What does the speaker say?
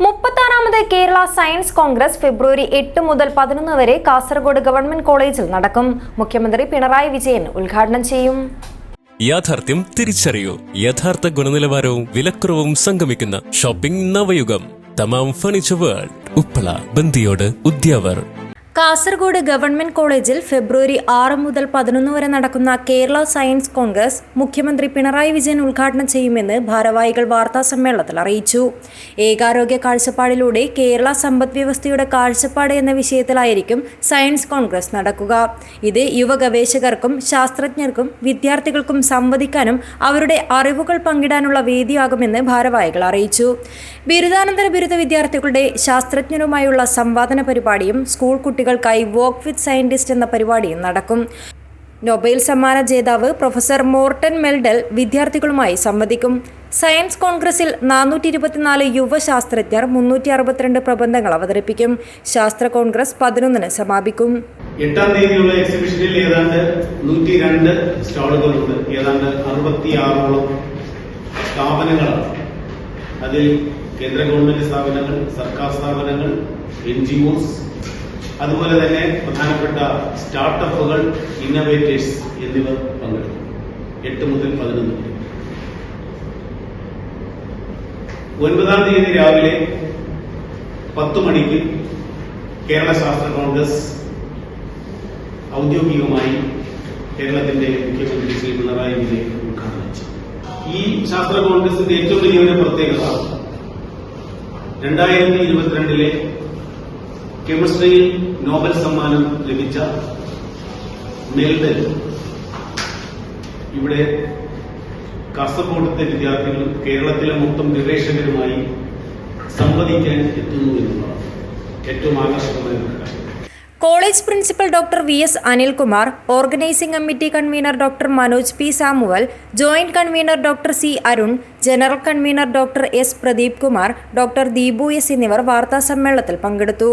മുപ്പത്താറാമത് Kerala science congress ഫെബ്രുവരി എട്ട് മുതൽ പതിനൊന്ന് വരെ കാസർഗോഡ് ഗവൺമെന്റ് കോളേജിൽ നടക്കും. മുഖ്യമന്ത്രി പിണറായി വിജയൻ ഉദ്ഘാടനം ചെയ്യും. യാഥാർത്ഥ്യം തിരിച്ചറിയൂ. യഥാർത്ഥ ഗുണനിലവാരവും വിലക്കുറവും സംഗമിക്കുന്ന shopping Navayugam. Thamam furniture world. Uppala Bandiyod Udyavar. Kasaragod government കോളേജിൽ ഫെബ്രുവരി ആറ് മുതൽ പതിനൊന്ന് വരെ നടക്കുന്ന കേരള സയൻസ് കോൺഗ്രസ് മുഖ്യമന്ത്രി പിണറായി വിജയൻ ഉദ്ഘാടനം ചെയ്യുമെന്ന് ഭാരവാഹികൾ വാർത്താ സമ്മേളനത്തിൽ അറിയിച്ചു. ഏകാരോഗ്യ കാഴ്ചപ്പാടിലൂടെ കേരള സമ്പദ് വ്യവസ്ഥയുടെ കാഴ്ചപ്പാട് എന്ന വിഷയത്തിലായിരിക്കും സയൻസ് കോൺഗ്രസ് നടക്കുക. ഇത് യുവ ഗവേഷകർക്കും ശാസ്ത്രജ്ഞർക്കും വിദ്യാർത്ഥികൾക്കും സംവദിക്കാനും അവരുടെ അറിവുകൾ പങ്കിടാനുള്ള വേദിയാകുമെന്ന് ഭാരവാഹികൾ അറിയിച്ചു. ബിരുദാനന്തര ബിരുദ വിദ്യാർത്ഥികളുടെ ശാസ്ത്രജ്ഞരുമായുള്ള സംവാദന പരിപാടിയും സ്കൂൾ കുട്ടികൾക്കായി വോക്ക് വിത്ത് സയന്റിസ്റ്റ് എന്ന പരിപാടിയും നടക്കും. നൊബേൽ സമ്മാന ജേതാവ് പ്രൊഫസർ മോർട്ടൻ മെൽഡൽ വിദ്യാർത്ഥികളുമായി സംവദിക്കും. സയൻസ് കോൺഗ്രസിൽ നാനൂറ്റി ഇരുപത്തിനാല് യുവ ശാസ്ത്രജ്ഞർ മുന്നൂറ്റി അറുപത്തിരണ്ട് പ്രബന്ധങ്ങൾ അവതരിപ്പിക്കും. ശാസ്ത്ര കോൺഗ്രസ് പതിനൊന്നിന് സമാപിക്കും. എട്ടാം തീയതിയുള്ള എക്സിബിഷനിൽ ഏതാണ്ട് നൂറ്റി രണ്ട് സ്റ്റാളുകളുണ്ട്. ഏതാണ്ട് അറുപത്തിയാറോളം സ്ഥാപനങ്ങളാണ്. അതിൽ കേന്ദ്ര ഗവൺമെന്റ് സ്ഥാപനങ്ങൾ സർക്കാർ സ്ഥാപനങ്ങൾ എൻ ജി ഒസ് അതുപോലെ തന്നെ പ്രധാനപ്പെട്ട സ്റ്റാർട്ടപ്പുകൾ ഇന്നോവേറ്റേഴ്സ് എന്നിവർ പങ്കെടുക്കും. എട്ട് മുതൽ പതിനൊന്ന് വരെ. ഒൻപതാം തീയതി രാവിലെ പത്ത് മണിക്ക് കേരള ശാസ്ത്ര കോൺഗ്രസ് ഔദ്യോഗികമായി കേരളത്തിന്റെ മുഖ്യമന്ത്രി ശ്രീ പിണറായി വിജയൻ ഉദ്ഘാടനം ചെയ്തു. ഈ ശാസ്ത്ര കോൺഗ്രസിന്റെ ഏറ്റവും വലിയൊരു പ്രത്യേകത രണ്ടായിരത്തി ഇരുപത്തിരണ്ടിലെ കെമിസ്ട്രിയിൽ നോബൽ സമ്മാനം ലഭിച്ച മെൽഡൻ ഇവിടെ കാസർഗോഡത്തെ വിദ്യാർത്ഥികളും കേരളത്തിലെ മൊത്തം ഗവേഷകരുമായി സംവദിക്കാൻ എത്തുന്നു എന്നുള്ളതാണ് ഏറ്റവും ആകർഷകമായ കാര്യം. College principal doctor V S Anilkumar organising committee convener doctor Manoj P Samuel joint convener doctor C Arun general convener doctor S Pradeep Kumar doctor Deepu S എന്നിവർ വാർത്താ സമ്മേളനത്തിൽ പങ്കെടുത്തു.